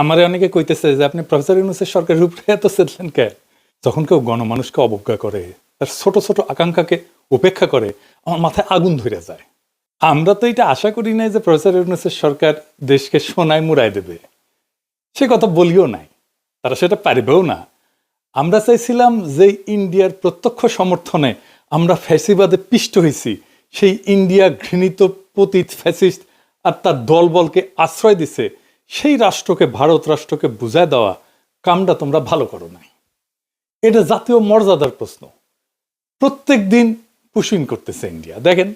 আমারে অনেকে কইতেছে যে, আপনি প্রফেসর ইউনুসের সরকারের উপরে এত সেদলেন কে যখন কেউ গণমানুষকে অবজ্ঞা করে, তার ছোট ছোট আকাঙ্ক্ষাকে উপেক্ষা করে, আমার মাথায় আগুন ধরে যায়। আমরা তো এটা আশা করি নাই যে প্রফেসর ইউনুসের সরকার দেশকে সোনায় মুড়াই দেবে। সে কথা বলিও নাই, তারা সেটা পারিবেও না। আমরা চাইছিলাম যে ইন্ডিয়ার প্রত্যক্ষ সমর্থনে আমরা ফ্যাসিবাদে পিষ্ট হয়েছি সেই ইন্ডিয়া ঘৃণিত পতীত ফ্যাসিস্ট আর তার দলবলকে আশ্রয় দিছে সেই রাষ্ট্রকে, ভারত রাষ্ট্রকে বুঝায় দেওয়া কামটা তোমরা ভালো করো নাই। এটা জাতীয় মর্যাদার প্রশ্ন। প্রত্যেক দিন পুশিন করতেছে ইন্ডিয়া। দেখেন,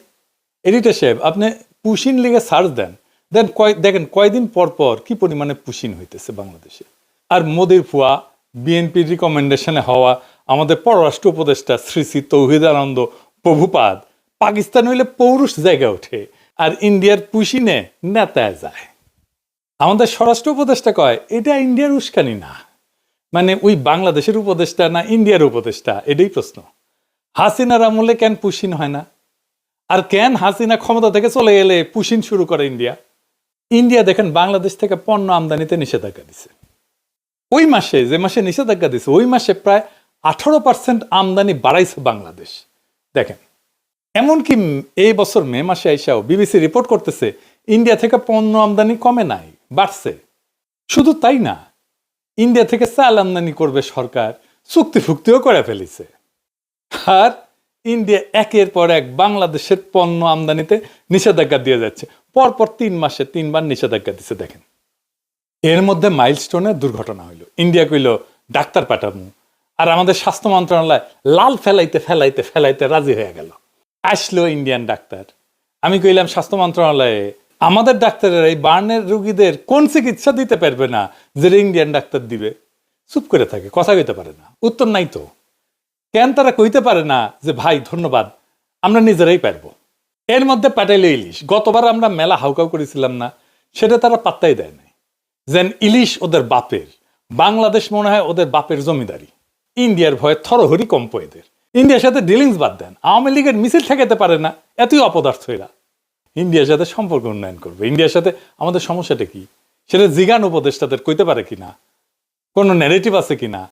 এডিটর সাহেব, আপনি পুশিন লিগে সার্চ দেন দেন কয় দেখেন কয়দিন পর পর কি পরিমাণে পুশিন হইতেছে বাংলাদেশে। আর মোদির ফুয়া, বিএনপির রিকমেন্ডেশনে হওয়া, আমাদের পররাষ্ট্র উপদেষ্টা শ্রী শ্রী তৌহিদ আনন্দ প্রভুপাদ, পাকিস্তান হইলে পৌরুষ জায়গা ওঠে, আর ইন্ডিয়ার পুশিনে নেতায় যায়। আমাদের স্বরাষ্ট্র উপদেষ্টা কয়, এটা ইন্ডিয়ার উস্কানি না। মানে ওই বাংলাদেশের উপদেষ্টা না ইন্ডিয়ার উপদেষ্টা? এটাই প্রশ্ন। হাসিনার আমলে কেন পুশিন হয় না? আর কেন হাসিনা ক্ষমতা থেকে চলে গেলে পুশিন শুরু করে ইন্ডিয়া? ইন্ডিয়া দেখেন বাংলাদেশ থেকে পণ্য আমদানিতে নিষেধাজ্ঞা দিছে। ওই মাসে, যে মাসে নিষেধাজ্ঞা দিছে, ওই মাসে প্রায় আঠারো পার্সেন্ট আমদানি বাড়াইছে বাংলাদেশ। দেখেন, এমনকি এই বছর মে মাসে আইসাও বিবিসি রিপোর্ট করতেছে, ইন্ডিয়া থেকে পণ্য আমদানি কমে নাই। বাড়ছে। শুধু তাই না, ইন্ডিয়া থেকে চাল আমদানি করবে সরকার চুক্তি ফুক্তিও করে ফেলেছে। আর ইন্ডিয়া একের পর এক বাংলাদেশের পণ্য আমদানিতে নিষেধাজ্ঞা দিয়ে যাচ্ছে। পরপর তিন মাসে তিনবার নিষেধাজ্ঞা দিছে, দেখেন। এর মধ্যে মাইলস্টোনের দুর্ঘটনা হইল। ইন্ডিয়া কইল, ডাক্তার পাঠামু। আর আমাদের স্বাস্থ্য মন্ত্রণালয় লাল ফেলাইতে ফেলাইতে ফেলাইতে রাজি হয়ে গেল। আসলো ইন্ডিয়ান ডাক্তার। আমি কইলাম, স্বাস্থ্য মন্ত্রণালয়ে আমাদের ডাক্তারের এই বার্নের রুগীদের কোন চিকিৎসা দিতে পারবে না, যে ইন্ডিয়ান ডাক্তার দিবে? চুপ করে থাকে, কথা কইতে পারে না। উত্তর নাই তো। কেন তারা কইতে পারে না যে, ভাই, ধন্যবাদ, আমরা নিজেরাই পারব? এর মধ্যে প্যাটেল ইলিশ। গতবার আমরা মেলা হাউকাউ করেছিলাম না, সেটা তারা পাত্তাই দেয় নাই। যেন ইলিশ ওদের বাপের, বাংলাদেশ মনে হয় ওদের বাপের জমিদারি। ইন্ডিয়ার ভয়ে থরহরি কম্প এদের। ইন্ডিয়ার সাথে ডিলিংস বাদ দেন। আওয়ামী লীগের মিছিল ঠেকাতে পারে না, এতই অপদার্থ এরা। ইন্ডিয়ার সাথে সম্পর্ক উন্নয়ন করবে। ইন্ডিয়ার সাথে আমাদের সমস্যাটা কি? সেটা জিগান উপদেষ্টাদের কইতে পারে কিনা? কোনো ন্যারেটিভ আছে কিনা?